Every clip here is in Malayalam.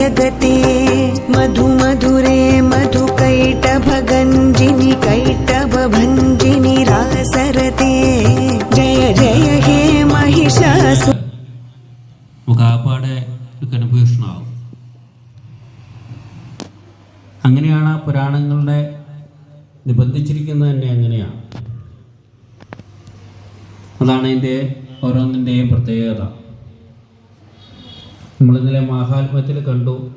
जगते मधु मधुरे मधुकैटभगञ्जिनि कैटभञ्जिनि रासरते जय जय हे महिषासु നമുക്ക് ആപ്പാടെ ഒരു കൺഫ്യൂഷനാവും അങ്ങനെയാണ് ആ പുരാണങ്ങളുടെ നിബന്ധിച്ചിരിക്കുന്നത് തന്നെ അങ്ങനെയാണ് അതാണ് അതിൻ്റെ ഓരോന്നിൻ്റെയും പ്രത്യേകത നമ്മളിന്നലെ മഹാത്മ്യത്തിൽ കണ്ടു.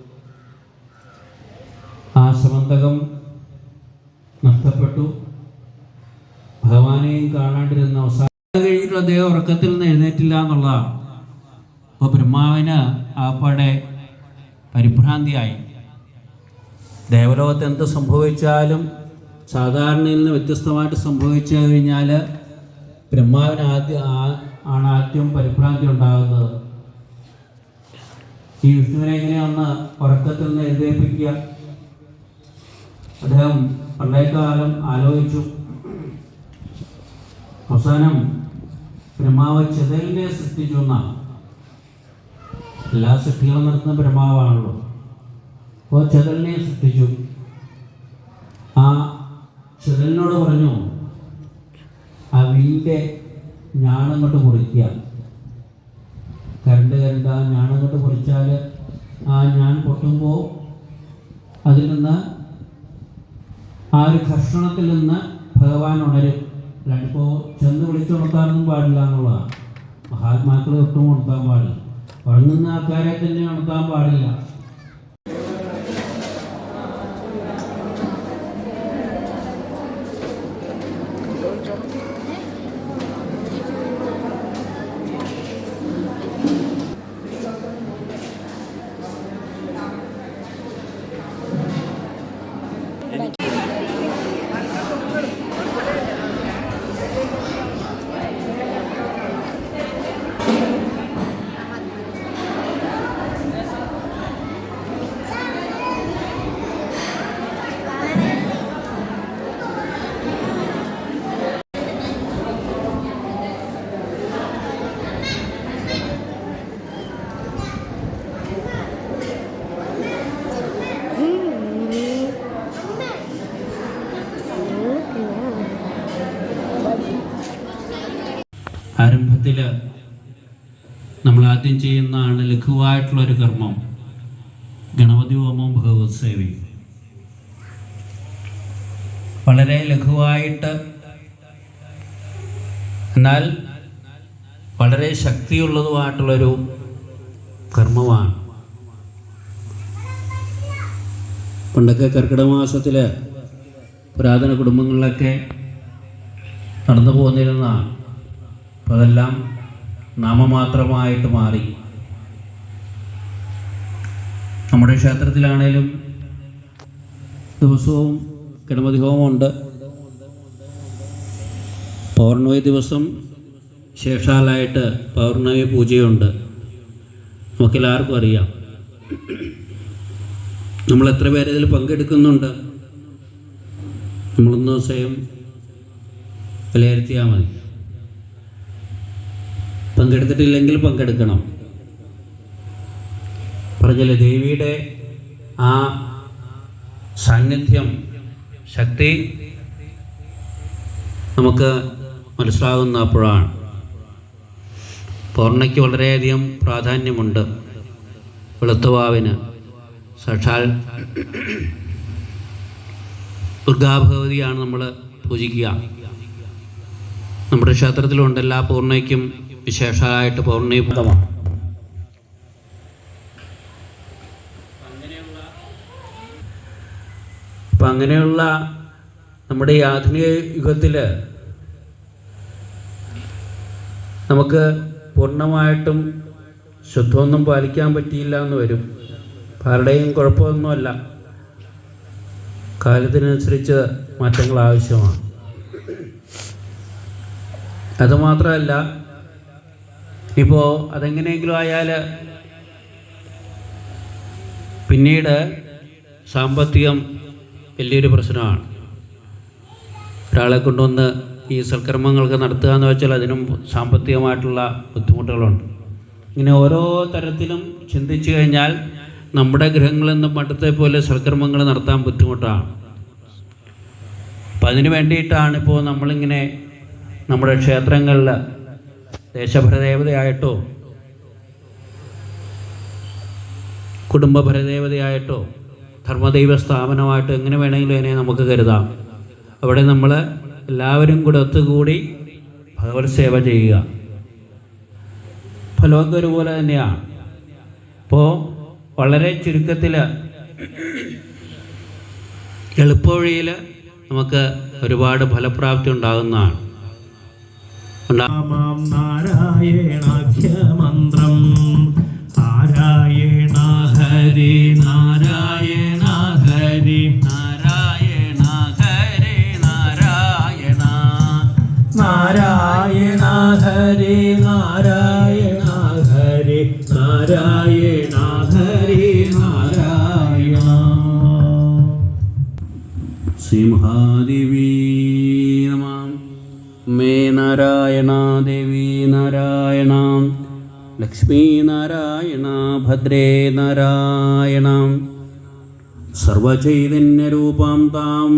ആ സമന്തകം നഷ്ടപ്പെട്ടു. ഭഗവാനെയും കാണാണ്ടിരുന്ന അവസാനം കഴിഞ്ഞിട്ട് അദ്ദേഹം ഉറക്കത്തിൽ നിന്ന് എഴുന്നേറ്റില്ല എന്നുള്ളതാണ്. അപ്പോൾ ബ്രഹ്മാവിന് ആപ്പാടെ പരിഭ്രാന്തിയായി. ദേവലോകത്ത് എന്ത് സംഭവിച്ചാലും സാധാരണയിൽ നിന്ന് വ്യത്യസ്തമായിട്ട് സംഭവിച്ചു കഴിഞ്ഞാൽ ബ്രഹ്മാവിന് ആദ്യം ആ- ആണ് ആദ്യം പരിഭ്രാന്തി ഉണ്ടാകുന്നത്. ഈ വിഷ്ണുവിനെ എങ്ങനെയൊന്ന് ഉറക്കത്തിൽ നിന്ന് എഴുതേപ്പിക്കുക അദ്ദേഹം പ്രളയകാലം ആലോചിച്ചു. അവസാനം ബ്രഹ്മാവ് ചെതലിനെ സൃഷ്ടിച്ചു എന്നാണ്. എല്ലാ സൃഷ്ടികളും നടത്തുന്ന ബ്രഹ്മാവാണല്ലോ. അപ്പോൾ ചെതലിനെ സൃഷ്ടിച്ചു. ആ ചെതലിനോട് പറഞ്ഞു ആ വീന്റെ ഞാണങ്ങോട്ട് മുറിക്കുക. കരണ്ട് കരണ്ട് ആ ഞാണങ്ങോട്ട് പൊളിച്ചാൽ ആ ഞാൻ പൊട്ടുമ്പോൾ അതിൽ നിന്ന് ആ ഒരു കർഷണത്തിൽ നിന്ന് ഭഗവാൻ ഉണരും. അല്ലാണ്ടിപ്പോൾ ചെന്ന് വിളിച്ചുണർത്താനൊന്നും പാടില്ല എന്നുള്ളതാണ്. മഹാത്മാക്കളെ ഒട്ടും ഉണർത്താൻ പാടില്ല. ഉറങ്ങുന്ന ആൾക്കാരെ തന്നെ ഉണർത്താൻ പാടില്ല. ആരംഭത്തിൽ നമ്മൾ ആദ്യം ചെയ്യുന്നതാണ് ലഘുവായിട്ടുള്ളൊരു കർമ്മം. ഗണപതി ഹോമം ഭഗവത് സേവയും. വളരെ ലഘുവായിട്ട് എന്നാൽ വളരെ ശക്തിയുള്ളതുമായിട്ടുള്ളൊരു കർമ്മമാണ്. പണ്ടൊക്കെ കർക്കിടക മാസത്തിൽ പുരാതന കുടുംബങ്ങളിലൊക്കെ നടന്നു പോന്നിരുന്നതാണ് അപ്പോൾ അതെല്ലാം നാമമാത്രമായിട്ട് മാറി. നമ്മുടെ ക്ഷേത്രത്തിലാണേലും ദിവസവും ഗണപതി ഹോമമുണ്ട് പൗർണമി ദിവസം ശേഷാലായിട്ട് പൗർണമി പൂജയുണ്ട്. നമുക്കെല്ലാവർക്കും അറിയാം. നമ്മൾ എത്ര പേര് ഇതിൽ പങ്കെടുക്കുന്നുണ്ട്? നമ്മളൊന്ന് സ്വയം വിലയിരുത്തിയാൽ മതി. പങ്കെടുത്തിട്ടില്ലെങ്കിൽ പങ്കെടുക്കണം. പറഞ്ഞല്ലേ ദേവിയുടെ ആ സാന്നിധ്യം ശക്തി നമുക്ക് മനസ്സിലാകുന്ന അപ്പോഴാണ് പൗർണയ്ക്ക് വളരെയധികം പ്രാധാന്യമുണ്ട് വെളുത്തുവാവിന്. സാക്ഷാൽ ദുർഗാഭഗവതിയാണ് നമ്മൾ പൂജിക്കുക. നമ്മുടെ ക്ഷേത്രത്തിലുണ്ട് എല്ലാ പൗർണയ്ക്കും വിശേഷമായിട്ട് പൗർണമി വ്രതമാണ് അപ്പം അങ്ങനെയുള്ള നമ്മുടെ ഈ ആധുനിക യുഗത്തിൽ നമുക്ക് പൂർണമായിട്ടും ശുദ്ധമൊന്നും പാലിക്കാൻ പറ്റിയില്ല എന്ന് വരും. ആരുടെയും കുഴപ്പമൊന്നുമല്ല. കാലത്തിനനുസരിച്ച് മാറ്റങ്ങൾ ആവശ്യമാണ്. അതുമാത്രമല്ല ഇപ്പോൾ അതെങ്ങനെയെങ്കിലും ആയാൽ പിന്നീട് സാമ്പത്തികം വലിയൊരു പ്രശ്നമാണ്. ഒരാളെ കൊണ്ടുവന്ന് ഈ സൽക്കർമ്മങ്ങൾക്ക് നടത്തുക എന്ന് വെച്ചാൽ അതിനും സാമ്പത്തികമായിട്ടുള്ള ബുദ്ധിമുട്ടുകളുണ്ട്. ഇങ്ങനെ ഓരോ തരത്തിലും ചിന്തിച്ചു കഴിഞ്ഞാൽ നമ്മുടെ ഗ്രഹങ്ങളെന്നും പണ്ടത്തെ പോലെ സൽക്കർമ്മങ്ങൾ നടത്താൻ ബുദ്ധിമുട്ടാണ്. അപ്പം അതിന് വേണ്ടിയിട്ടാണ് ഇപ്പോൾ നമ്മളിങ്ങനെ നമ്മുടെ ക്ഷേത്രങ്ങളിൽ ദേശഭരദേവതയായിട്ടോ? കുടുംബഭരദേവതയായിട്ടോ? ധർമ്മദൈവ സ്ഥാപനമായിട്ടോ എങ്ങനെ വേണമെങ്കിലും അതിനെ നമുക്ക് കരുതാം. അവിടെ നമ്മൾ എല്ലാവരും കൂടെ ഒത്തുകൂടി ഭഗവത് സേവ ചെയ്യുക. ഫലമൊക്കെ ഒരുപോലെ തന്നെയാണ് അപ്പോൾ വളരെ ചുരുക്കത്തിൽ എളുപ്പവഴിയിൽ നമുക്ക് ഒരുപാട് ഫലപ്രാപ്തി ഉണ്ടാകുന്നതാണ്. ഉണ്ടാ മന്ത്രം നാരായണ ഹരി നാരായണ ഹരി നാരായണ. ഹരി നാരായണ നാരായണ ഹരി നാരായണ. ഹരി നാരായണ ഹരി നാരായണ നമ മേ നാരായണ ദേവി നാരായണ ലക്ഷ്മീ നാരായണ ഭദ്രേ നാരായണ സർവചൈതന്യരൂപാം താം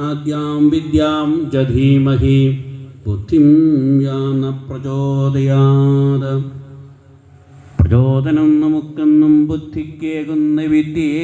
ആദ്യാം വിദ്യാം ച ധീമഹി ബുദ്ധിം യാന പ്രചോദയാത് പ്രചോദനം നമുക്കെന്നും ബുദ്ധിക്കേകുന്ന വിദ്യയെ